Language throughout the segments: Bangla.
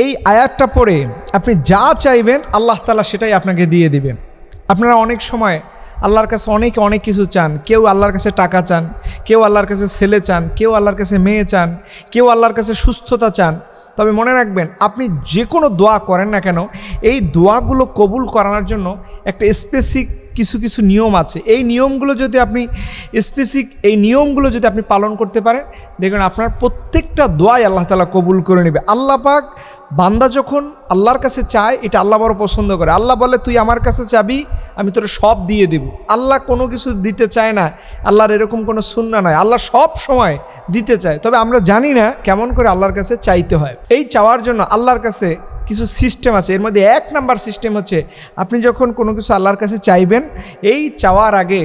এই আয়াতটা পড়ে আপনি যা চাইবেন, আল্লাহ তালা সেটাই আপনাকে দিয়ে দিবে। আপনারা অনেক সময় আল্লাহর কাছে অনেক অনেক কিছু চান। কেউ আল্লাহর কাছে টাকা চান, কেউ আল্লাহর কাছে ছেলে চান, কেউ আল্লাহর কাছে মেয়ে চান, কেউ আল্লাহর কাছে সুস্থতা চান। তবে মনে রাখবেন, আপনি যে কোনো দোয়া করেন না কেন, এই দোয়াগুলো কবুল করানোর জন্য একটা স্পেসিক কিছু কিছু নিয়ম আছে। এই নিয়মগুলো যদি আপনি স্পেসিক এই নিয়মগুলো যদি আপনি পালন করতে পারেন, দেখবেন আপনার প্রত্যেকটা দোয়াই আল্লাহ তালা কবুল করে নেবে। আল্লাহ পাক বান্দা যখন আল্লাহর কাছে চায়, এটা আল্লাহ বড় পছন্দ করে। আল্লাহ বলে, তুই আমার কাছে চাবি, আমি তোর সব দিয়ে দেব। আল্লাহ কোনো কিছু দিতে চায় না। আল্লাহর এরকম কোনো সুন্না নয় আল্লাহ সব সময় দিতে চায়। তবে আমরা জানি না কেমন করে আল্লাহর কাছে চাইতে হয়। এই চাওয়ার জন্য আল্লাহর কাছে কিছু সিস্টেম আছে। এর মধ্যে এক নাম্বার সিস্টেম হচ্ছে, আপনি যখন কোনো কিছু আল্লাহর কাছে চাইবেন, এই চাওয়ার আগে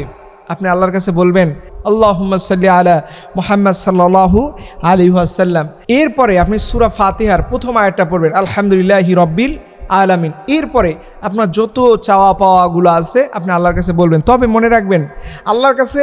আপনি আল্লাহর কাছে বলবেন আল্লাহ সাল্লি আলা মোহাম্মদ সাল্লাহু আলী আসাল্লাম এরপরে আপনি সুরা ফাতেহার প্রথম আয়াতটা পড়বেন, আলহামদুলিল্লাহ রব্বিল আলামিন। এরপরে আপনার যত চাওয়া পাওয়াগুলো আছে, আপনি আল্লাহর কাছে বলবেন। তবে মনে রাখবেন, আল্লাহর কাছে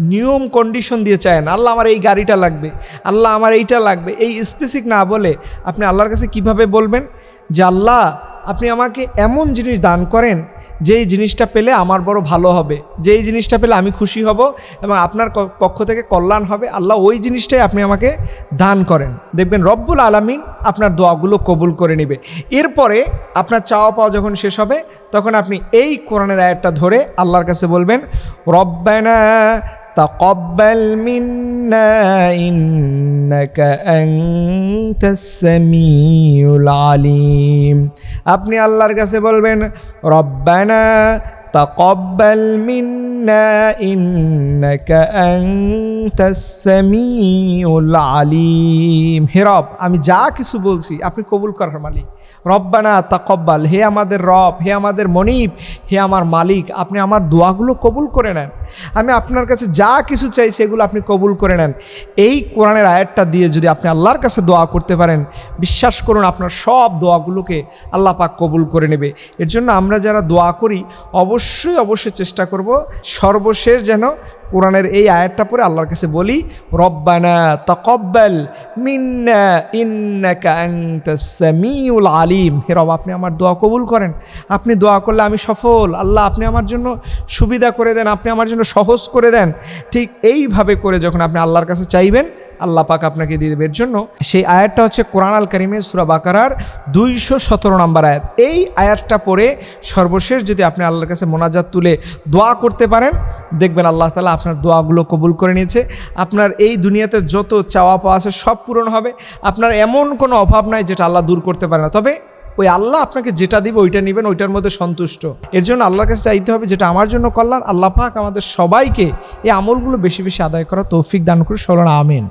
নিয়ম কন্ডিশন দিয়ে চায়েন। আল্লাহ আমার এই গাড়িটা লাগবে, আল্লাহ আমার এইটা লাগবে। এই স্পেসিক না বলে আপনি আল্লাহর কাছে কীভাবে বলবেন? যে আল্লাহ, আপনি আমাকে এমন জিনিস দান করেন, যেই জিনিসটা পেলে আমার বড় ভালো হবে। যেই জিনিসটা পেলে আমি খুশি হব এবং আপনার পক্ষ থেকে কল্যাণ হবে। আল্লাহ ওই জিনিসটাই আপনি আমাকে দান করেন। দেখবেন রব্বুল আলামিন আপনার দোয়াগুলো কবুল করে নেবে। এরপরে আপনার চাওয়া পাওয়া যখন শেষ হবে, তখন আপনি এই কোরআনের আয়াতটা ধরে আল্লাহর কাছে বলবেন, রব্বানা تقبل منا إنك أنت السميع العليم আপনি আল্লাহর কাছে বলবেন রব্বানা تقبل منا إنك أنت السميع العليم হে রব আমি যা কিছু বলছি আপনি কবুল করার মালিক রব্বানা তাকব্বাল হে আমাদের রব হে আমাদের মনিব হে আমার মালিক আপনি আমার দোয়াগুলো কবুল করে নেন আমি আপনার কাছে যা কিছু চাই সেগুলো আপনি কবুল করে নেন এই কোরআনের আয়াতটা দিয়ে যদি আপনি আল্লাহর কাছে দোয়া করতে পারেন বিশ্বাস করুন আপনার সব দোয়াগুলোকে আল্লাহ পাক কবুল করে নেবে এর জন্য আমরা যারা দোয়া করি অবশ্যই অবশ্যই চেষ্টা করব সর্বশেষ যেন কোরআনের এই আয়াতটা পরে আল্লাহর কাছে বলি, রব্বানা তকব্বাল মিন্না ইন্নাকা আনতাস সামিউল আলিম। হে রব, আপনি আমার দোয়া কবুল করেন। আপনি দোয়া করলে আমি সফল। আল্লাহ, আপনি আমার জন্য সুবিধা করে দেন, আপনি আমার জন্য সহজ করে দেন। ঠিক এইভাবে করে যখন আপনি আল্লাহর কাছে চাইবেন আল্লাহ পাক আপনাকে দিয়ে দেবে। এর জন্য সেই আয়াতটা হচ্ছে কোরআন আল করিমের সুরা বাকারার দুইশো সতেরো নম্বর আয়াত। এই আয়াতটা পড়ে সর্বশেষ যদি আপনি আল্লাহর কাছে মোনাজাত তুলে দোয়া করতে পারেন, দেখবেন আল্লাহ তালা আপনার দোয়াগুলো কবুল করে নিয়েছে। আপনার এই দুনিয়াতে যত চাওয়া পাওয়া আছে সব পূরণ হবে। আপনার এমন কোনো অভাব নাই যেটা আল্লাহ দূর করতে পারে না। তবে ওই আল্লাহ আপনাকে যেটা দিবে ওইটা নেবেন, ওইটার মধ্যে সন্তুষ্ট। এর জন্য আল্লাহর কাছে চাইতে হবে যেটা আমার জন্য কল্যাণ, আল্লাহ পাক আমাদের সবাইকে এই আমলগুলো বেশি বেশি আদায় করা তৌফিক দান করে সরণ আমিন।